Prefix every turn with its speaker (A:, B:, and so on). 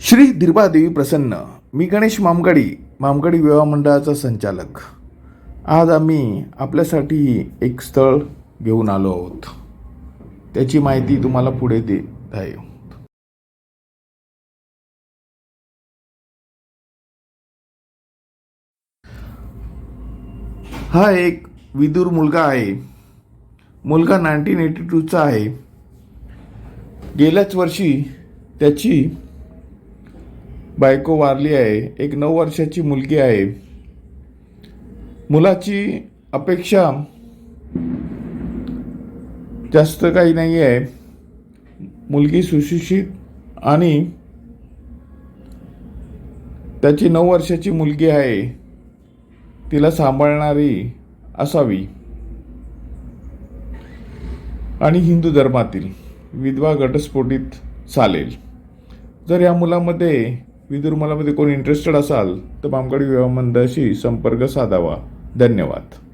A: श्री देवी प्रसन्न. मी गणेश मामगाडी मामगाडी विवाह मंडळाचा संचालक. आज आम्ही आपल्यासाठी एक स्थळ घेऊन आलो आहोत. त्याची माहिती तुम्हाला पुढे देत आहे. हा एक विदूर मुलगा आहे. मुलगा नाईन्टीन एटी टूचा आहे. गेल्याच वर्षी त्याची बायको वारली आहे एक नऊ वर्षाची मुलगी आहे. मुलाची अपेक्षा जास्त काही नाही आहे मुलगी सुशिक्षित आणि त्याची नऊ वर्षाची मुलगी आहे. तिला सांभाळणारी असावी. आणि हिंदू धर्मातील विधवा घटस्फोटीत चालेल. जर या मुलामध्ये विदुर्मालामध्ये कोण कोणी इंटरेस्टेड असाल तर बामगड विवाह मंडळाशी संपर्क साधावा. धन्यवाद.